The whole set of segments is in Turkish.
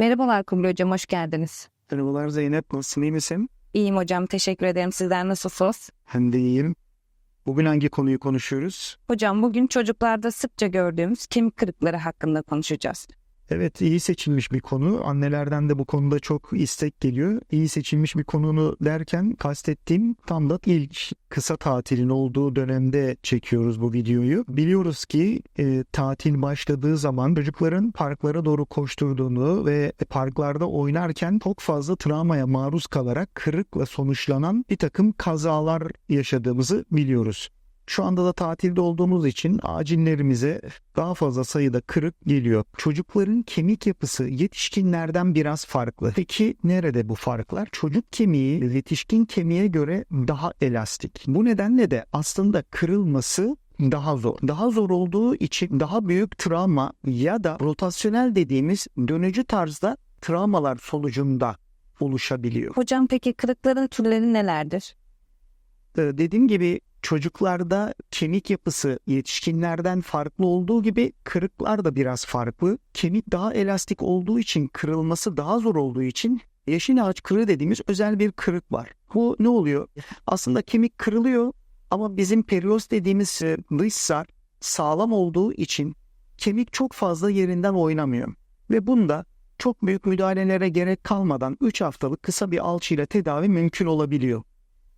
Merhabalar Kubilay Hocam, hoş geldiniz. Merhabalar Zeynep, nasılsın, iyi misin? İyiyim hocam, teşekkür ederim. Sizler nasılsınız? Ben de iyiyim. Bugün hangi konuyu konuşuyoruz? Hocam bugün çocuklarda sıkça gördüğümüz kemik kırıkları hakkında konuşacağız. Evet, iyi seçilmiş bir konu. Annelerden de bu konuda çok istek geliyor. İyi seçilmiş bir konunu derken kastettiğim tam da ilk kısa tatilin olduğu dönemde çekiyoruz bu videoyu. Biliyoruz ki e, tatil başladığı zaman çocukların parklara doğru koşturduğunu ve parklarda oynarken çok fazla travmaya maruz kalarak kırıkla sonuçlanan bir takım kazalar yaşadığımızı biliyoruz. Şu anda da tatilde olduğumuz için acillerimize daha fazla sayıda kırık geliyor. Çocukların kemik yapısı yetişkinlerden biraz farklı. Peki nerede bu farklar? Çocuk kemiği yetişkin kemiğe göre daha elastik. Bu nedenle de aslında kırılması daha zor. Daha zor olduğu için daha büyük travma ya da rotasyonel dediğimiz dönücü tarzda travmalar sonucunda oluşabiliyor. Hocam peki kırıkların türleri nelerdir? Ee, Dediğim gibi çocuklarda kemik yapısı yetişkinlerden farklı olduğu gibi kırıklar da biraz farklı. Kemik daha elastik olduğu için kırılması daha zor olduğu için yeşil ağaç kırığı dediğimiz özel bir kırık var. Bu ne oluyor? Aslında kemik kırılıyor ama bizim perioz dediğimiz e, dış zar sağlam olduğu için kemik çok fazla yerinden oynamıyor. Ve bunda çok büyük müdahalelere gerek kalmadan 3 haftalık kısa bir alçıyla tedavi mümkün olabiliyor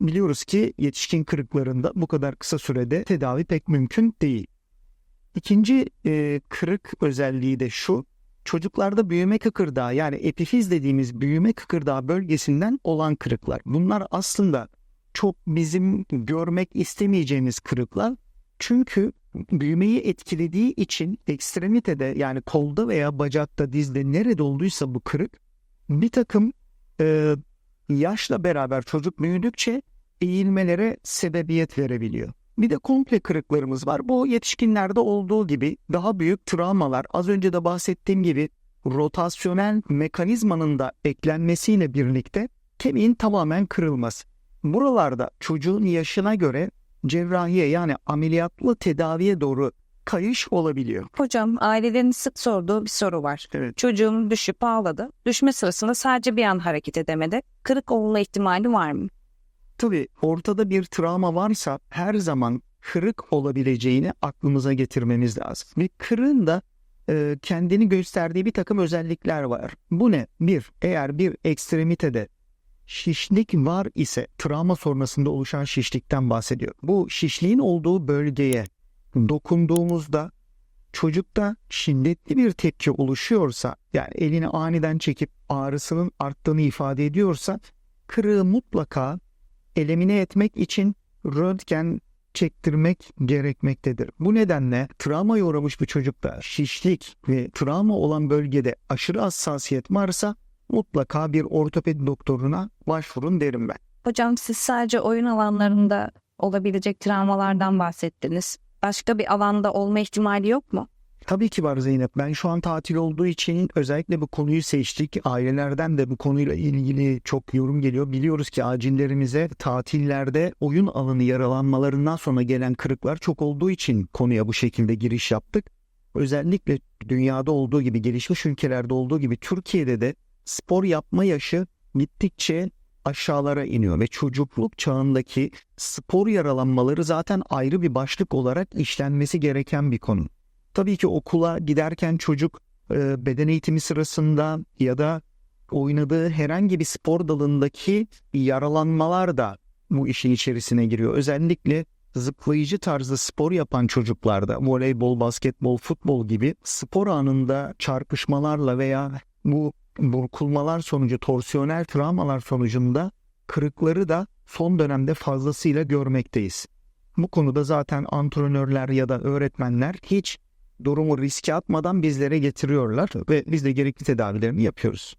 biliyoruz ki yetişkin kırıklarında bu kadar kısa sürede tedavi pek mümkün değil. İkinci e, kırık özelliği de şu. Çocuklarda büyüme kıkırdağı yani epifiz dediğimiz büyüme kıkırdağı bölgesinden olan kırıklar. Bunlar aslında çok bizim görmek istemeyeceğimiz kırıklar. Çünkü büyümeyi etkilediği için ekstremitede yani kolda veya bacakta dizde nerede olduysa bu kırık bir takım e, yaşla beraber çocuk büyüdükçe eğilmelere sebebiyet verebiliyor. Bir de komple kırıklarımız var. Bu yetişkinlerde olduğu gibi daha büyük travmalar az önce de bahsettiğim gibi rotasyonel mekanizmanın da eklenmesiyle birlikte kemiğin tamamen kırılması. Buralarda çocuğun yaşına göre cerrahiye yani ameliyatlı tedaviye doğru kayış olabiliyor. Hocam ailelerin sık sorduğu bir soru var. Evet. Çocuğum düşüp ağladı. Düşme sırasında sadece bir an hareket edemedi. Kırık olma ihtimali var mı? Tabii ortada bir travma varsa her zaman kırık olabileceğini aklımıza getirmemiz lazım. Ve kırığın da e, kendini gösterdiği bir takım özellikler var. Bu ne? Bir, eğer bir ekstremitede şişlik var ise travma sonrasında oluşan şişlikten bahsediyor. Bu şişliğin olduğu bölgeye dokunduğumuzda çocukta şiddetli bir tepki oluşuyorsa yani elini aniden çekip ağrısının arttığını ifade ediyorsa kırığı mutlaka elemine etmek için röntgen çektirmek gerekmektedir. Bu nedenle travma uğramış bir çocukta şişlik ve travma olan bölgede aşırı hassasiyet varsa mutlaka bir ortopedi doktoruna başvurun derim ben. Hocam siz sadece oyun alanlarında olabilecek travmalardan bahsettiniz. Başka bir alanda olma ihtimali yok mu? Tabii ki var Zeynep. Ben şu an tatil olduğu için özellikle bu konuyu seçtik. Ailelerden de bu konuyla ilgili çok yorum geliyor. Biliyoruz ki acillerimize tatillerde oyun alanı yaralanmalarından sonra gelen kırıklar çok olduğu için konuya bu şekilde giriş yaptık. Özellikle dünyada olduğu gibi gelişmiş ülkelerde olduğu gibi Türkiye'de de spor yapma yaşı gittikçe aşağılara iniyor ve çocukluk çağındaki spor yaralanmaları zaten ayrı bir başlık olarak işlenmesi gereken bir konu. Tabii ki okula giderken çocuk e, beden eğitimi sırasında ya da oynadığı herhangi bir spor dalındaki yaralanmalar da bu işin içerisine giriyor. Özellikle zıplayıcı tarzda spor yapan çocuklarda voleybol, basketbol, futbol gibi spor anında çarpışmalarla veya bu burkulmalar sonucu torsiyonel travmalar sonucunda kırıkları da son dönemde fazlasıyla görmekteyiz. Bu konuda zaten antrenörler ya da öğretmenler hiç durumu riske atmadan bizlere getiriyorlar ve biz de gerekli tedavilerini yapıyoruz.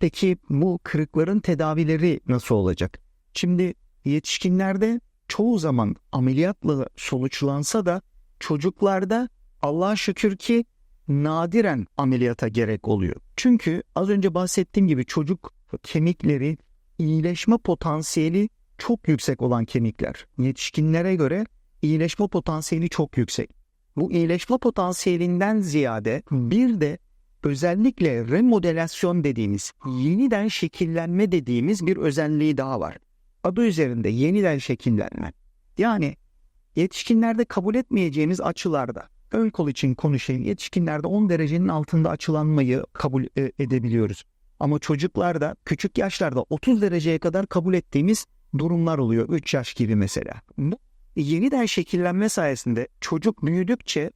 Peki bu kırıkların tedavileri nasıl olacak? Şimdi yetişkinlerde çoğu zaman ameliyatla sonuçlansa da çocuklarda Allah'a şükür ki nadiren ameliyata gerek oluyor. Çünkü az önce bahsettiğim gibi çocuk kemikleri iyileşme potansiyeli çok yüksek olan kemikler. Yetişkinlere göre iyileşme potansiyeli çok yüksek. Bu iyileşme potansiyelinden ziyade bir de özellikle remodelasyon dediğimiz, yeniden şekillenme dediğimiz bir özelliği daha var. Adı üzerinde yeniden şekillenme. Yani yetişkinlerde kabul etmeyeceğimiz açılarda, ön kol için konuşayım, yetişkinlerde 10 derecenin altında açılanmayı kabul e, edebiliyoruz. Ama çocuklarda küçük yaşlarda 30 dereceye kadar kabul ettiğimiz durumlar oluyor. 3 yaş gibi mesela. Bu yeniden şekillenme sayesinde çocuk büyüdükçe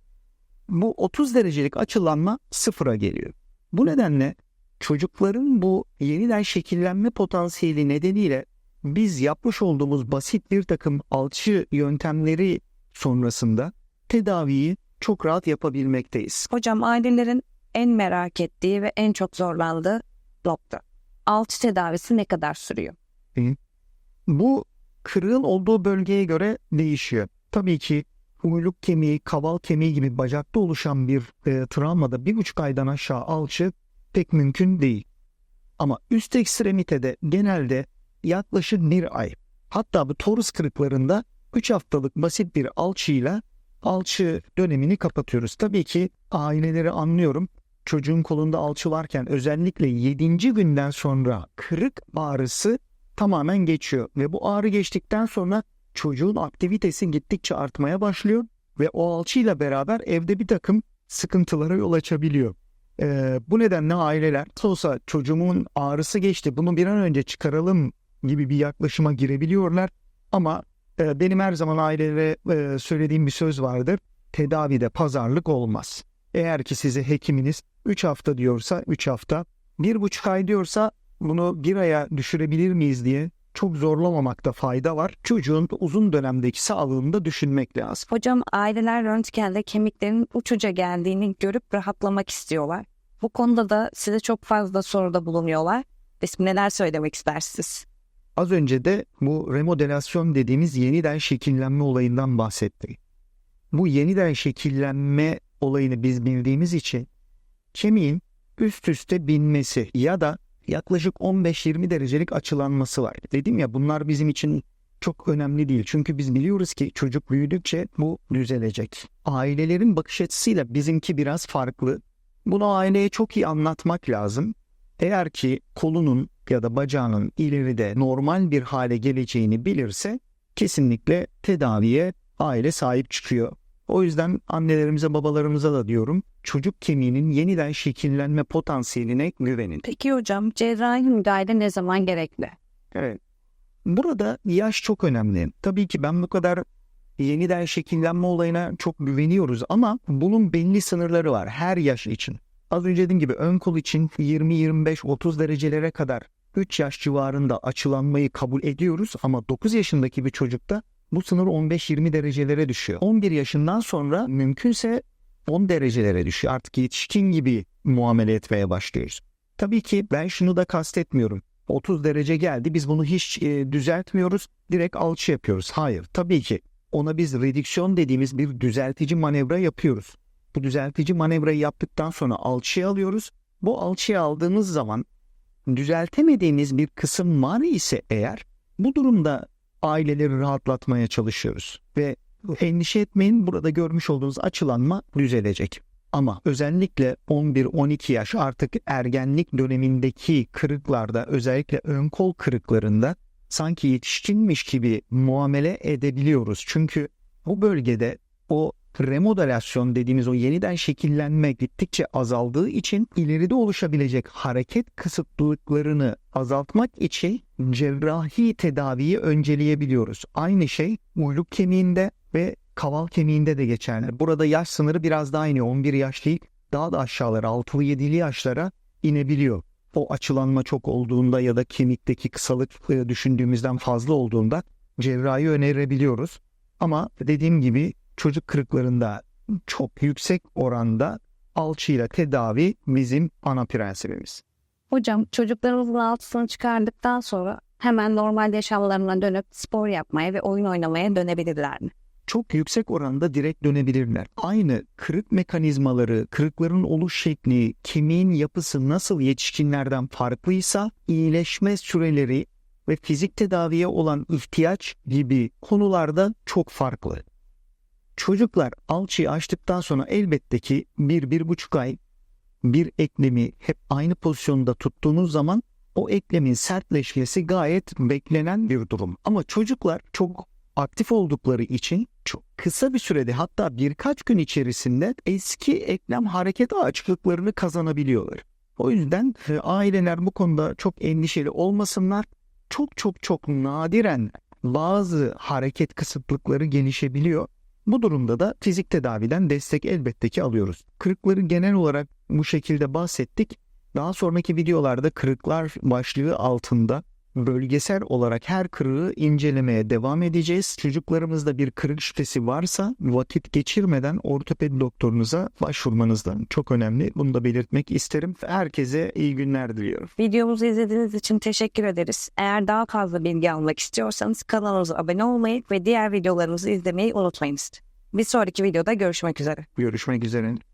bu 30 derecelik açılanma sıfıra geliyor. Bu nedenle çocukların bu yeniden şekillenme potansiyeli nedeniyle biz yapmış olduğumuz basit bir takım alçı yöntemleri sonrasında tedaviyi çok rahat yapabilmekteyiz. Hocam ailelerin en merak ettiği ve en çok zorlandığı nokta. Alçı tedavisi ne kadar sürüyor? Bu kırığın olduğu bölgeye göre değişiyor. Tabii ki uyluk kemiği, kaval kemiği gibi bacakta oluşan bir e, travmada bir buçuk aydan aşağı alçı pek mümkün değil. Ama üst ekstremitede genelde yaklaşık bir ay. Hatta bu torus kırıklarında 3 haftalık basit bir alçıyla alçı dönemini kapatıyoruz. Tabii ki aileleri anlıyorum. Çocuğun kolunda alçı varken özellikle 7. günden sonra kırık ağrısı tamamen geçiyor ve bu ağrı geçtikten sonra çocuğun aktivitesi gittikçe artmaya başlıyor ve o alçıyla beraber evde bir takım sıkıntılara yol açabiliyor. Ee, bu nedenle aileler "Nasıl olsa çocuğumun ağrısı geçti bunu bir an önce çıkaralım gibi bir yaklaşıma girebiliyorlar ama benim her zaman ailelere e, söylediğim bir söz vardır tedavide pazarlık olmaz. Eğer ki size hekiminiz 3 hafta diyorsa 3 hafta, 1,5 ay diyorsa bunu bir aya düşürebilir miyiz diye çok zorlamamakta fayda var. Çocuğun uzun dönemdeki sağlığını da düşünmek lazım. Hocam aileler röntgende kemiklerin uçuca geldiğini görüp rahatlamak istiyorlar. Bu konuda da size çok fazla soruda bulunuyorlar. Neler söylemek istersiniz? Az önce de bu remodelasyon dediğimiz yeniden şekillenme olayından bahsettik. Bu yeniden şekillenme olayını biz bildiğimiz için kemiğin üst üste binmesi ya da yaklaşık 15-20 derecelik açılanması var. Dedim ya bunlar bizim için çok önemli değil. Çünkü biz biliyoruz ki çocuk büyüdükçe bu düzelecek. Ailelerin bakış açısıyla bizimki biraz farklı. Bunu aileye çok iyi anlatmak lazım. Eğer ki kolunun ya da bacağının ileride normal bir hale geleceğini bilirse kesinlikle tedaviye aile sahip çıkıyor. O yüzden annelerimize babalarımıza da diyorum çocuk kemiğinin yeniden şekillenme potansiyeline güvenin. Peki hocam cerrahi müdahale ne zaman gerekli? Evet. Burada yaş çok önemli. Tabii ki ben bu kadar yeniden şekillenme olayına çok güveniyoruz ama bunun belli sınırları var her yaş için. Az önce dediğim gibi ön kol için 20-25-30 derecelere kadar 3 yaş civarında açılanmayı kabul ediyoruz ama 9 yaşındaki bir çocukta bu sınır 15-20 derecelere düşüyor. 11 yaşından sonra mümkünse 10 derecelere düşüyor. Artık yetişkin gibi muamele etmeye başlıyoruz. Tabii ki ben şunu da kastetmiyorum. 30 derece geldi biz bunu hiç e, düzeltmiyoruz. Direkt alçı yapıyoruz. Hayır tabii ki ona biz redüksiyon dediğimiz bir düzeltici manevra yapıyoruz. Bu düzeltici manevrayı yaptıktan sonra alçıya alıyoruz. Bu alçıya aldığımız zaman düzeltemediğimiz bir kısım var ise eğer bu durumda aileleri rahatlatmaya çalışıyoruz ve endişe etmeyin burada görmüş olduğunuz açılanma düzelecek. Ama özellikle 11-12 yaş artık ergenlik dönemindeki kırıklarda özellikle ön kol kırıklarında sanki yetişkinmiş gibi muamele edebiliyoruz. Çünkü bu bölgede o remodelasyon dediğimiz o yeniden şekillenme gittikçe azaldığı için ileride oluşabilecek hareket kısıtlılıklarını azaltmak için cerrahi tedaviyi önceleyebiliyoruz. Aynı şey uyluk kemiğinde ve kaval kemiğinde de geçerli. Burada yaş sınırı biraz daha iniyor. 11 yaş değil daha da aşağılara 6'lı 7'li yaşlara inebiliyor. O açılanma çok olduğunda ya da kemikteki kısalık e, düşündüğümüzden fazla olduğunda cerrahi önerebiliyoruz. Ama dediğim gibi çocuk kırıklarında çok yüksek oranda alçıyla tedavi bizim ana prensibimiz. Hocam çocuklarımızın altısını çıkardıktan sonra hemen normal yaşamlarına dönüp spor yapmaya ve oyun oynamaya dönebilirler mi? Çok yüksek oranda direkt dönebilirler. Aynı kırık mekanizmaları, kırıkların oluş şekli, kemiğin yapısı nasıl yetişkinlerden farklıysa iyileşme süreleri ve fizik tedaviye olan ihtiyaç gibi konularda çok farklı. Çocuklar alçıyı açtıktan sonra elbette ki bir, bir buçuk ay bir eklemi hep aynı pozisyonda tuttuğunuz zaman o eklemin sertleşmesi gayet beklenen bir durum. Ama çocuklar çok aktif oldukları için çok kısa bir sürede hatta birkaç gün içerisinde eski eklem hareket açıklıklarını kazanabiliyorlar. O yüzden e, aileler bu konuda çok endişeli olmasınlar. Çok çok çok nadiren bazı hareket kısıtlıkları gelişebiliyor. Bu durumda da fizik tedaviden destek elbette ki alıyoruz. Kırıkları genel olarak bu şekilde bahsettik. Daha sonraki videolarda kırıklar başlığı altında bölgesel olarak her kırığı incelemeye devam edeceğiz. Çocuklarımızda bir kırık şüphesi varsa vakit geçirmeden ortopedi doktorunuza başvurmanız da çok önemli. Bunu da belirtmek isterim. Herkese iyi günler diliyorum. Videomuzu izlediğiniz için teşekkür ederiz. Eğer daha fazla bilgi almak istiyorsanız kanalımıza abone olmayı ve diğer videolarımızı izlemeyi unutmayınız. Bir sonraki videoda görüşmek üzere. Görüşmek üzere.